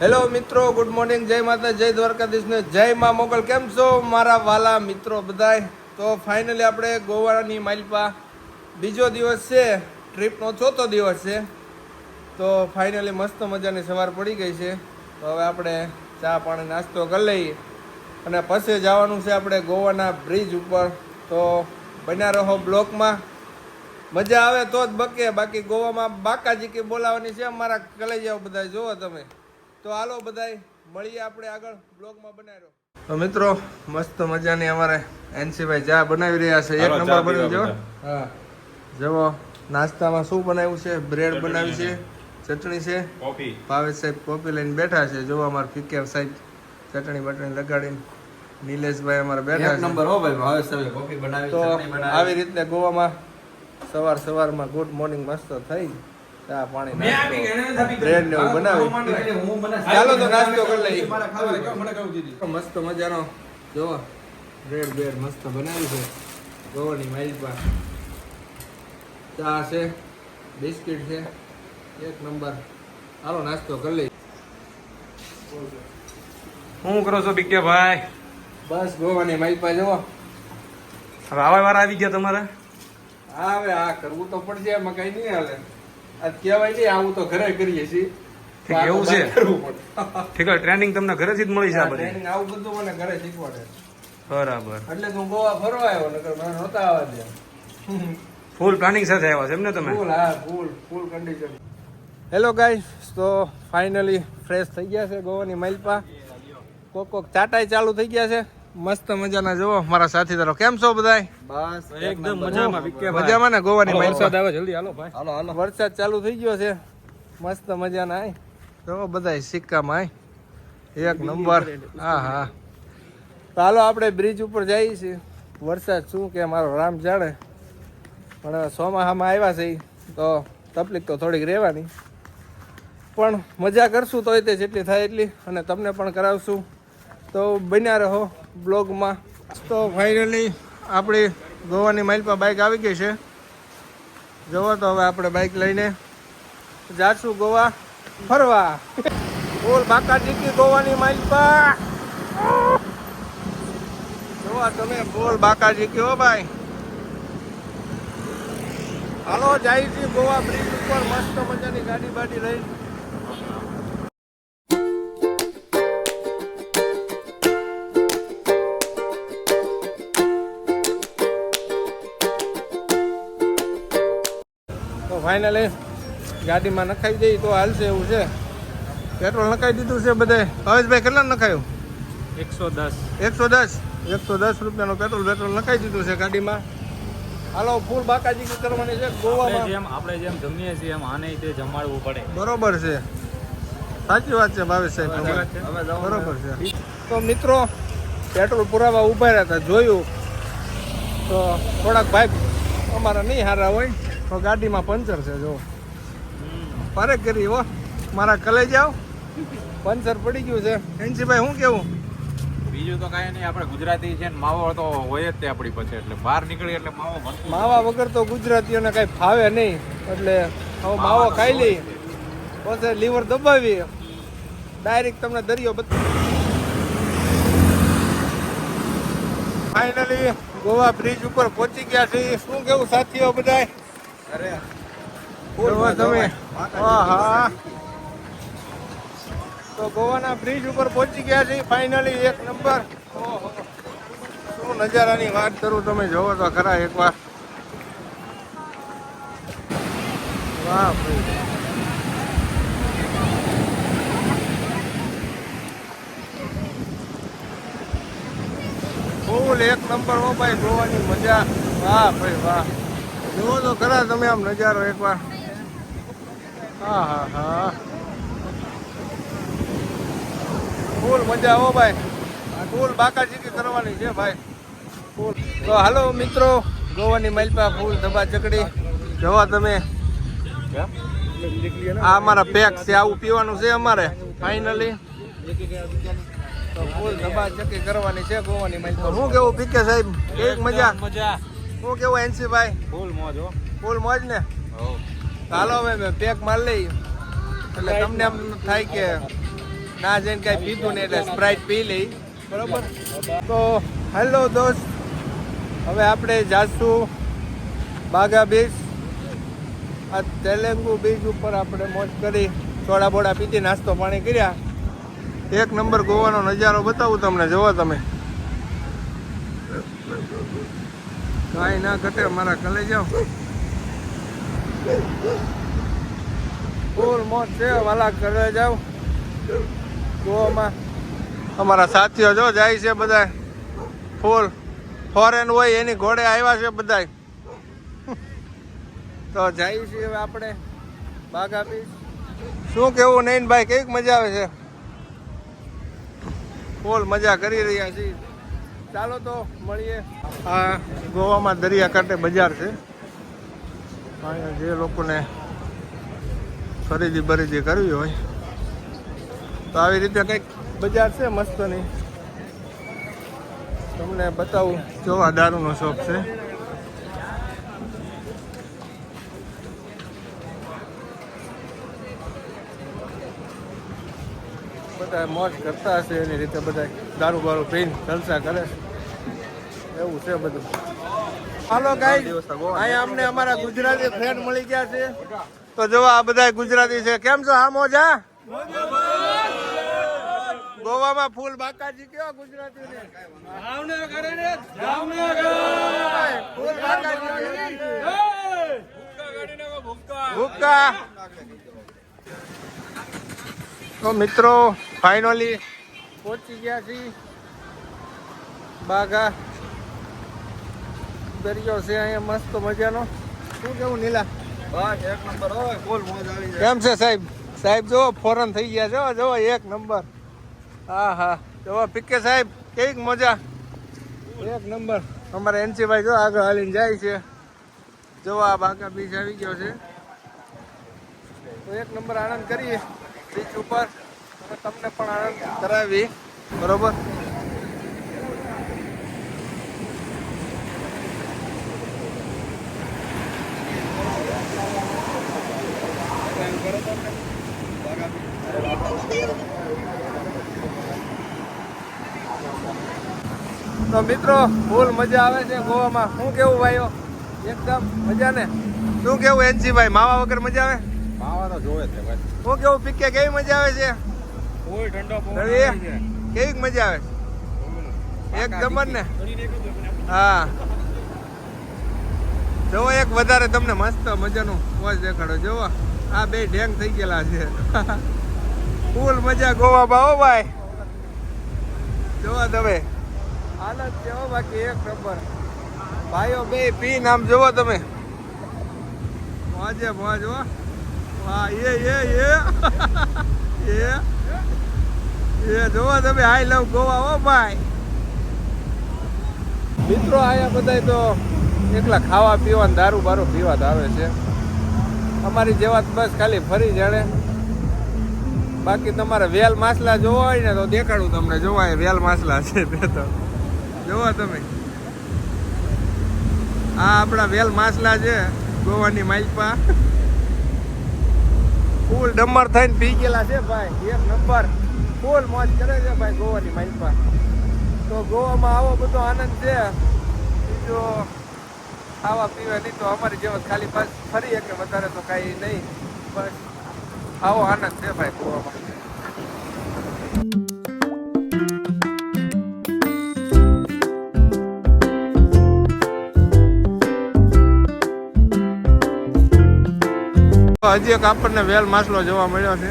Hello મિત્રો. Good morning જય માતા, જય દ્વારકાધીશ ને જય મા મોગલ. કેમ છો મારા વાલા મિત્રો બધાય? તો ફાઇનલી આપણે ગોવાની માઇલપા બીજો દિવસ છે. ટ્રીપનો ચોથો દિવસ છે. તો ફાઇનલી મસ્ત મજાની સવાર પડી ગઈ છે. તો હવે આપણે ચા પાણી નાસ્તો કરી લઈએ. અને પછી જવાનું છે આપણે ગોવાના બ્રિજ ઉપર. તો બન્યા રહો બ્લોકમાં. મજા આવે તો જ બકે. બાકી ગોવામાં બાકાજી કે બોલાવાની છે અમારા કલેજાઓ બધા જોવો તમે. તો હાલો બધાય મળીએ આપણે આગળ બ્લોગમાં બનાવ્યો તો મિત્રો મસ્ત મજાની અમારે એનસીભાઈ ચા બનાવી રહ્યા છે. એક નંબર બન્યું જો. હા. જુઓ નાસ્તામાં શું બનાવ્યું છે? બ્રેડ બનાવી છે ચટણી છે. કોફી. ભાવેશ સાહેબ કોપી લઈને બેઠા છે. જોવા અમારા ફીકે સાહેબ ચટણી બટણી લગાડીને નિલેશભાઈ અમારે બેઠા એક છે. નંબર હો ભાઈ ભાવેશ સાહેબ કોફી બનાવી તો આવી રીતે ગોવામાં સવાર સવારમાં ગુડ મોર્નિંગ મસ્ત થઈ. ચા પાણી બ્રેડ ને બનાવી. હું ચાલો તો નાસ્તો કરી લઈએ. મસ્ત મજાનો. જોવો બ્રેડ બ્રેડ મસ્ત બનાવી છે. ગોવાની માઇલ પર. ચા છે બિસ્કિટ છે એક નંબર. હાલો નાસ્તો કરી લઈએ. શું કરો છો બીકે ભાઈ? બસ ગોવાની માઇલ પર જુઓ હવે આવા વાર આવી ગયા તમારે? હા હવે આ કરવું તો પડશે એમાં કઈ નહીં હાલે. કહેવાય નહીં આવું તો ઘરે કરીએ છીએ. એવું છે? ઠીક ટ્રેનિંગ તમને ઘરેથી જ મળી છે આ બધી? આવું બધું મને ઘરે શીખવાડે. બરાબર. એટલે હું ગોવા ફરવા આવ્યો નકર મને નહોતા આવવા દે ફૂલ પ્લાનિંગ સાથે આવ્યા છે એમ ને તમે? ફૂલ હા full full condition hello guys તો ફાઇનલી ફ્રેશ થઈ ગયા છે ગોવાની માઇલપા કોક કોક ચાટાઈ ચાલુ થઈ ગયા છે. મસ્ત મજાના જુઓ મારા સાથીદારો. કેમ છો બધાય? બસ એકદમ મજામાં વિકે મજામાં ને? ગોવાની વરસાદ આવે જલ્દી હાલો ભાઈ. હાલો હાલો. વરસાદ ચાલુ થઈ ગયો છે. મસ્ત મજાના આય જો બધાય સિક્કામાં આય એક નંબર. હા હા. તો હાલો આપણે બ્રિજ ઉપર જઈએ છીએ. વરસાદ શું કે મારો રામ જાણે. પણ સોમાહામાં આવ્યા છે તો તકલીફ તો થોડીક રહેવાની. પણ મજા કરશું તોય તે જેટલી થાય એટલી. અને તમને પણ કરાવશું. તો બન્યા રહો. બ્લોગમાં. તો ફાઇનલી આપણી ગોવાની માઇલ પર બાઇક આવી ગઈ છે. જવો તો હવે આપણે બાઇક લઈને જાશું ગોવા ફરવા. બોલ બાકા જીકી ગોવાની માઇલ પર જોવા તમે, બોલ બાકા જીકી હો ભાઈ. હાલો, જાય છે ગોવા બ્રિજ ઉપર મસ્ત મજાની ગાડી બાડી રહી. ફાઇનલી ગાડીમાં નખાઈ દઈએ તો હાલશે એવું છે. પેટ્રોલ નખાઈ દીધું છે બધે. હવેશભાઈ કેટલા નખાયું? એકસો દસ. એકસો દસ. એકસો દસ રૂપિયાનું પેટ્રોલ પેટ્રોલ નખાઈ દીધું છે ગાડીમાં. હાલો ફૂલ બાકાજી કરવાની છે ગોવામાં. જેમ આપણે જેમ જમીએ છીએ એમ આને તે જમાડવું પડે. બરોબર છે. સાચી વાત છે ભાવેશ સાહેબ. સાચી વાત છે. હવે જાઓ બરોબર છે. તો મિત્રો પેટ્રોલ પુરાવા ઊભા રહ્યા હતા જોયું. તો થોડાક ભાઈ અમારા નહીં હારા હોય. તો ગાડીમાં પંચર છે જો ફરક કરી હો. મારા કલે જાવ પંચર પડી ગયું છે. એનસીભાઈ શું કેવું? બીજું તો કાંઈ નહીં આપણે ગુજરાતી છે ને માવો તો હોય જ તે આપણી પાસે એટલે બહાર નીકળી એટલે માવો માવા વગર તો ગુજરાતીઓને કાંઈ ફાવે નહીં એટલે હવે માવો ખાઈ લઈ પછી લીવર દબાવી ડાયરેક્ટ તમને દરિયો બતા ફાઇનલી ગોવા બ્રિજ ઉપર પહોંચી ગયા છે શું કેવું સાથીઓ બધાય? જોવો તમે. હા તો ગોવાના બ્રિજ ઉપર પહોંચી ગયા છે ફાઇનલી એક નંબર. શું નજારાની વાત કરું તમે જોવો તો ખરા એકવાર. વાહ ભાઈ. ફૂલ એક નંબર હો ભાઈ જોવાની મજા. વાહ ભાઈ વાહ. જુઓ તો ખરા તમે આમ નજારો એકવાર. હા હા હા. ફૂલ મજા હો ભાઈ. ફૂલ બાકાચીકી કરવાની છે ભાઈ. ફૂલ. તો હાલો મિત્રો, ગોવાની મલપા ફૂલ ધબા ચકડી. જવા તમે. આ અમારા પેક છે, આવું પીવાનું છે અમારે ફાઇનલી ફૂલ ધબા ચકી કરવાની છે ગોવાની મલપા. શું કેવું, પીકે સાહેબ? કેવી મજા? મજા. શું કેવું એનસી ભાઈ ફૂલ મોજ હો. ફૂલ મોજ ને? ચાલો હવે મેં પેક માર લઈ. એટલે તમને એમ થાય કે ના જઈને કાંઈ પીધું નહીં એટલે સ્પ્રાઇટ પી લઈ. બરોબર? તો હેલો દોસ્ત. હવે આપણે જાશું બાગા બીચ આ તેલેંગુ બીચ ઉપર આપણે મોજ કરી થોડા બોડા પીધી નાસ્તો પાણી કર્યા. એક નંબર ગોવાનો નજારો બતાવું તમને જોવો તમે. કાંઈ ના ઘટે મારા કલે જાઓ. ફૂલ મોત છે? વાલા ઘરે જાઓ. ગોવામાં. અમારા સાથીઓ જો જાય છે બધા ફૂલ ફોરેન હોય એની ઘોડે આવ્યા છે બધા તો જાય છે હવે આપણે. બાગા બીચ શું કેવું નહીં ભાઈ કેવી મજા આવે છે? ફૂલ મજા કરી રહ્યા છીએ. ચાલો તો મળીએ. આ ગોવામાં દરિયાકાંઠે બજાર છે. અહીંયા જે લોકોને ખરીદી બરીદી કરવી હોય, તો આવી રીતે કંઈક બજાર છે મસ્તની. તમને બતાવું, જોવા દારૂનો શોખ છે. બધા મોજ કરતા હશે એની રીતે બધા દારૂ બારૂ પીને જલસા કરે છે. એવું છે બધું. હાલો ગાઈ અહીંયા અમને અમારા ગુજરાતી ફ્રેન્ડ મળી ગયા છે. તો જો આ બધા ગુજરાતી છે. કેમ છો? હા મોજા? ગોવામાં ફૂલ બાકાજી કયો ગુજરાતી ફૂલ બાકાજી ભૂક્કા. તો મિત્રો ફાઇનલી પહોંચી ગયા છીએ. બાગા દરિયો છે અહીંયા મસ્ત મજાનો. શું કેવું નીલા? બસ એક નંબર. હોય ફૂલ મોજ આવી જાય. કેમ છે સાહેબ? સાહેબ જો ફોરન થઈ ગયા જો જો એક નંબર. હા હા. જો પીકે સાહેબ કેવી મજા? એક નંબર. અમારા એનસીભાઈ જો આગળ હાલીને જાય છે. જો આ બાગા બીજ આવી ગયો છે. તો એક નંબર આનંદ કરીએ. બીચ ઉપર. તમને પણ આનંદ કરાવી. બરોબર? તો મિત્રો, ફૂલ મજા આવે છે ગોવામાં. શું કેવું ભાઈઓ? એકદમ મજા ને શું કેવું એનસી ભાઈ માવા વગર મજા આવે? તો જોવે ભાઈ. કેવું પીકે? કેવી મજા આવે છે? ઠંડો પવન. કેવી મજા આવે? એક દમન ને? હા. જોવો એક વધારે તમને મસ્ત મજાનું મોજ દેખાડો. જોવો આ બે ઢેંગ થઈ ગયેલા છે. ફૂલ મજા ગોવા બાઓ ભાઈ. જોવો તમે. હાલત છે હો બાકી એક નંબર. ભાઈઓ બે પી નામ જોવો તમે. મોજે મોજ હો. વાહ એ એ એ. એ. એ, જોવો તમે આઈ લવ ગોવા હો ભાઈ. મિત્રો આયા બધા તો એકલા ખાવા પીવા દારૂ બારૂ પીવા આવે છે. અમારી જેવા બસ ખાલી ફરી જાણે. બાકી તમારે વેલ માછલા જોવા હોય ને તો દેખાડું તમને. જોવા વેલ માછલા છે બે તો. જોવો તમે. આ આપણા વેલ માછલા છે ગોવાની માલપા. ફૂલ ડમર થઈને પી ગયેલા છે ભાઈ. એક નંબર. ફૂલ મોજ કરે છે ભાઈ ગોવાની માલપા તો ગોવામાં આવો બધો આનંદ છે. બીજો ખાવા પીવા નહીં તો અમારી જેમ જ ખાલી પાસ ફરી કે વધારે તો કાંઈ નહીં. બસ આવો આનંદ છે ભાઈ ગોવામાં. હજી એક આપણને વેલ માછલો જોવા મળ્યો છે.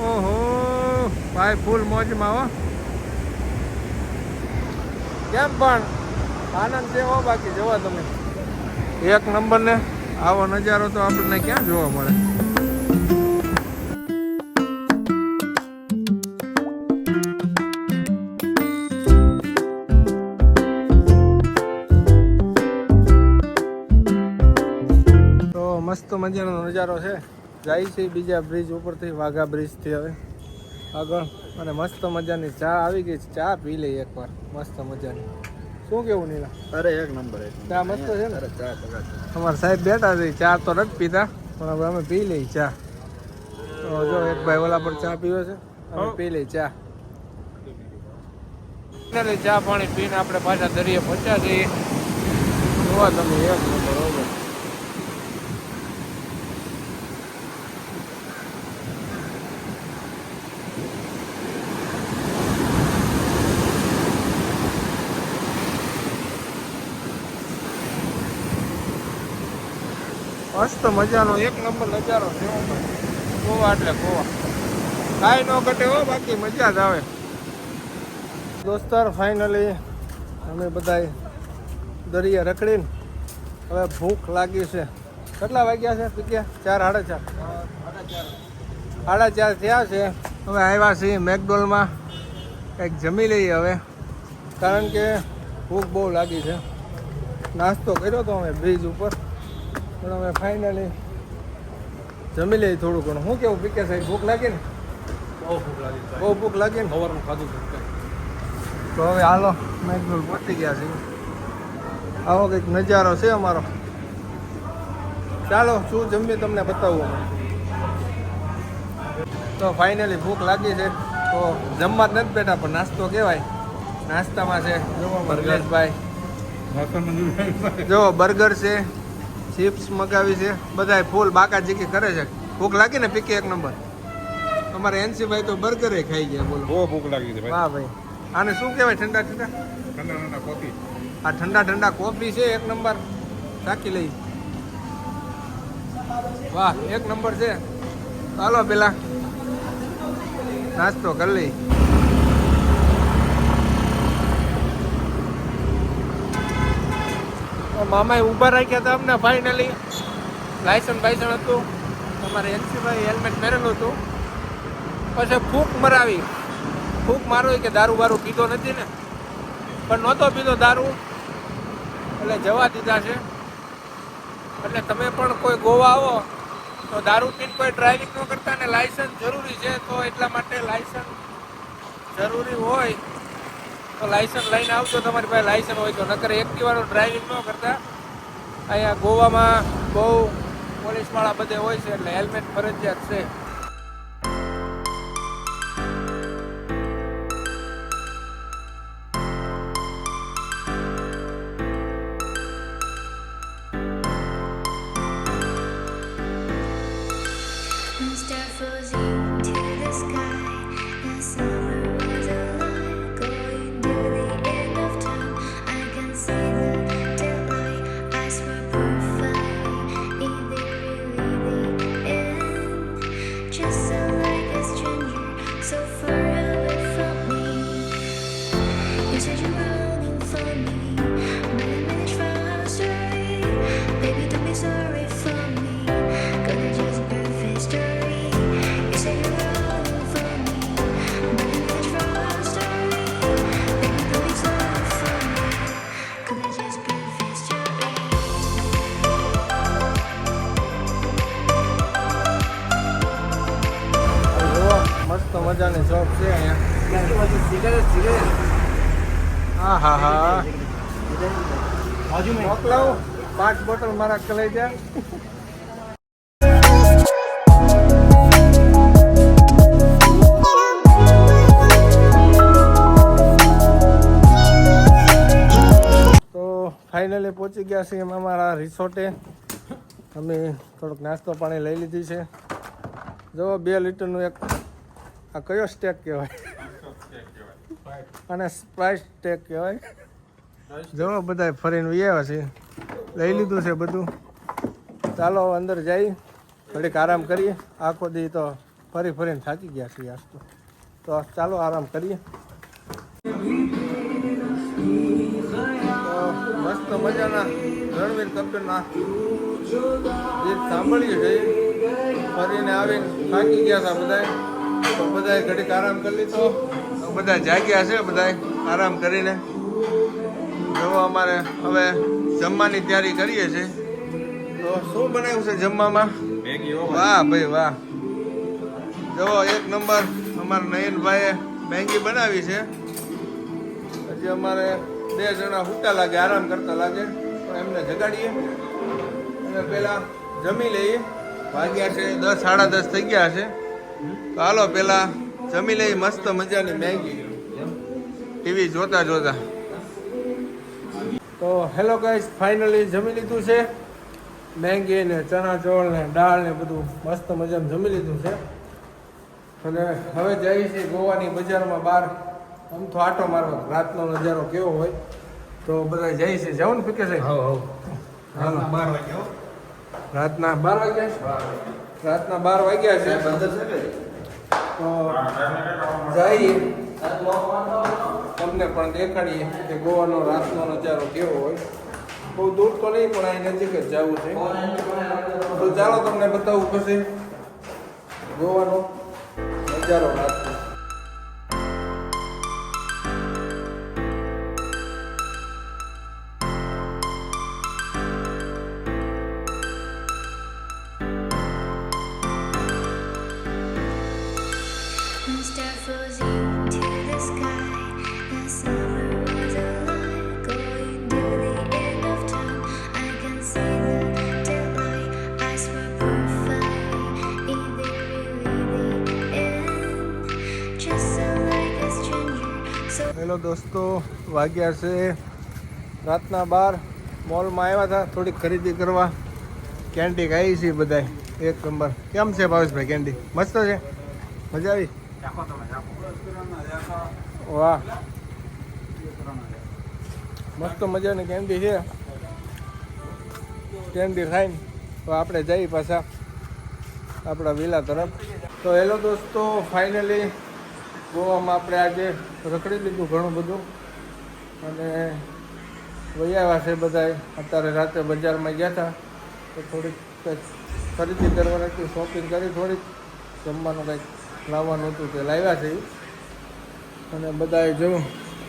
ઓહો, ભાઈ ફૂલ મોજમાં હો. કેમ પણ? આનંદ છે હો બાકી જોવા તમે. એક નંબર ને આવો નજારો તો આપણને ક્યાં જોવા મળે? નજારો છે. જાય છે બીજા બ્રિજ ઉપરથી વાઘા બ્રિજથી હવે. આગળ. અને મસ્ત મજાની ચા આવી ગઈ છે. ચા પી લઈએ એકવાર. મસ્ત મજાની. શું કેવું નીલા? અરે એક નંબર એક ચા મસ્ત છે ને? અમારા સાહેબ બેઠા છે. ચા તો નથી પીતા પણ હવે અમે પી લઈ ચા. તો જો એક ભાઈ ઓલા પર ચા પીવે છે. અમે પી લઈ ચા. ચા પાણી પીને આપણે પાછા દરિયે પહોંચ્યા છીએ. જોવા તમે એક નંબર બરોબર મસ્ત મજાનો એક નંબર નજારો હો ગોવા એટલે ગોવા. કાંઈ ન ઘટે હો, બાકી મજા જ આવે. દોસ્તાર ફાઇનલી અમે બધા દરિયા રખડીને હવે ભૂખ લાગી છે. કેટલા વાગ્યા છે પીક્યા ચાર, સાડા ચાર. સાડા ચાર થયા છે. હવે આવ્યા છીએ મેકડોલમાં. કંઈક જમી લઈએ હવે. કારણ કે ભૂખ બહુ લાગી છે. નાસ્તો કર્યો તો અમે બ્રિજ ઉપર. પણ અમે ફાઇનલી જમી લઈએ થોડું ઘણું. શું કેવું પીકે સાહેબ ભૂખ લાગી ને? બહુ ભૂખ લાગી બહુ ભૂખ લાગી ને? સવારનું ખાધું તો હવે હાલો મેકડોલ પહોંચી ગયા છે આવો કંઈક નજારો છે અમારો. ચાલો શું જમીએ તમને બતાવું તો ફાઇનલી ભૂખ લાગી છે. તો જમવા જ નથી બેઠા પણ નાસ્તો કહેવાય. નાસ્તામાં છે જોવો બર્ગરભાઈ. જો બર્ગર છે. ચિપ્સ મગાવી છે. બધાય ફૂલ બાકા જીકી કરે છે. ભૂખ લાગી ને પીકી એક નંબર. અમારે એનસી ભાઈ તો બર્ગરે ખાઈ ગયા બોલો. બહુ ભૂખ લાગી છે વાહ ભાઈ. આને શું કહેવાય ઠંડા ઠંડા? ઠંડા ઠંડા કોફી. આ ઠંડા ઠંડા કોફી છે એક નંબર. રાખી લઈ. વાહ એક નંબર છે. ચાલો પેલા. નાસ્તો કરી લઈ. મામાએ ઊભા રાખ્યા હતા અમને ફાઇનલી લાયસન્સ બાયસન હતું. તમારે એનસીભાઈ હેલ્મેટ પહેરેલું હતું. પછી ફૂંક મરાવી. ફૂંક મારો કે દારૂ બારૂ પીધો નથી ને. પણ નહોતો પીધો દારૂ. એટલે જવા દીધા છે. એટલે તમે પણ કોઈ ગોવા આવો, તો દારૂ પીને કોઈ ડ્રાઇવિંગ ન કરતા ને લાયસન્સ જરૂરી છે. તો એટલા માટે લાયસન્સ જરૂરી હોય. તો લાયસન્સ લઈને આવજો તમારી પાસે લાયસન્સ હોય તો. નકર એક્ટિવાનું ડ્રાઇવિંગ ન કરતા. અહીંયા ગોવામાં બહુ પોલીસવાળા બધે હોય છે એટલે હેલ્મેટ ફરજિયાત છે. હા હા હા મોકલાવો પાંચ બોટલ મારા કલાઈ જાય ફાઇનલી પહોંચી ગયા છીએ અમે અમારા રિસોર્ટે. અમે થોડોક નાસ્તો પાણી લઈ લીધી છે. જો બે લીટરનું એક આ કયો સ્ટેક કહેવાય? અને સ્પ્રાઇસ ટેક કહેવાય. જો બધા ફરીને આવ્યા છે. લઈ લીધું છે બધું. ચાલો અંદર જઈ થોડીક આરામ કરીએ. આખો દી તો ફરી ફરીને થાકી ગયા છીએ આજ તો. તો ચાલો આરામ કરીએ. તો મસ્ત મજાના રણવીર કપૂરના ગીત સાંભળ્યું છે ફરીને આવીને થાકી ગયા હતા બધાય. તો બધાએ ઘડીક આરામ કરી લીધો. બધા જાગ્યા છે બધાય આરામ કરીને. જો અમારે. હવે જમવાની તૈયારી કરીએ છીએ. તો શું બનાવ્યું છે જમવામાં? વાહ ભાઈ વાહ. જો એક નંબર. અમારા નયનભાઈએ મેંગી બનાવી છે. હજી અમારે બે જણા હુટા લાગે આરામ કરતા લાગે. તો એમને જગાડીએ. અને પહેલાં જમી લઈએ. વાગ્યા છે દસ સાડા દસ થઈ ગયા છે. તો હાલો પેલા જમી લઈ મસ્ત મજાની મેગી. ટીવી જોતા જોતા. તો હેલો ગાઈસ ફાઇનલી જમી લીધું છે. મેંગી ને ચણા ચોળ ને દાળ ને બધું મસ્ત મજાનું જમી લીધું છે. અને હવે જઈએ છીએ ગોવાની બજારમાં બહાર. આમ તો આટો મારવા રાતનો નજારો કેવો હોય. તો બધા જઈએ છીએ. જવું ને પીકે છે હા હા બાર વાગ્યા રાતના બાર વાગ્યા છે? રાતના બાર વાગ્યા છે. જઈએ. તમને પણ દેખાડીએ કે ગોવાનો રાતનો નજારો કેવો હોય. બહુ દૂર તો નહીં પણ અહીં નજીક જ જવું છે. તો ચાલો તમને બતાવું પછી. ગોવાનો નજારો રાતનો. હેલો દોસ્તો, વાગ્યા છે રાતના બાર. મોલમાં આવ્યા હતા, થોડીક ખરીદી કરવા. કેન્ડી ખાઈ છે બધા એક નંબર. કેમ છે ભાવેશભાઈ કેન્ડી? મસ્ત છે? મજા આવી? વાહ. મસ્ત મજાની કેન્ડી છે. કેન્ડી ખાઈને તો આપણે જઈએ પાછા આપણા વિલા તરફ. તો હેલો દોસ્તો ફાઇનલી ગોવામાં આપણે આજે રખડી લીધું ઘણું બધું. અને આવ્યા છે બધાએ અત્યારે રાતે બજારમાં ગયા હતા તો થોડીક ખરીદી કરવાની હતી શોપિંગ કરી થોડીક. જમવાનું કંઈક લાવવાનું હતું તે લાવ્યા છે. અને બધાએ જો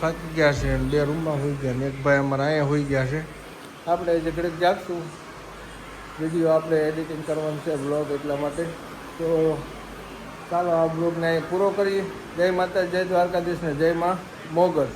થાકી ગયા છે બે રૂમમાં હોઈ ગયા ને એક ભાઈ અમારા અહીંયા હોઈ ગયા છે. આપણે જે ઘડીક જાગશું. વીડિયો આપણે એડિટિંગ કરવાનું છે બ્લોગ એટલા માટે. તો ચાલો આ બ્લોગને પૂરો કરીએ. જય માતા જય દ્વારકાધીશ ને જય માં મોગલ.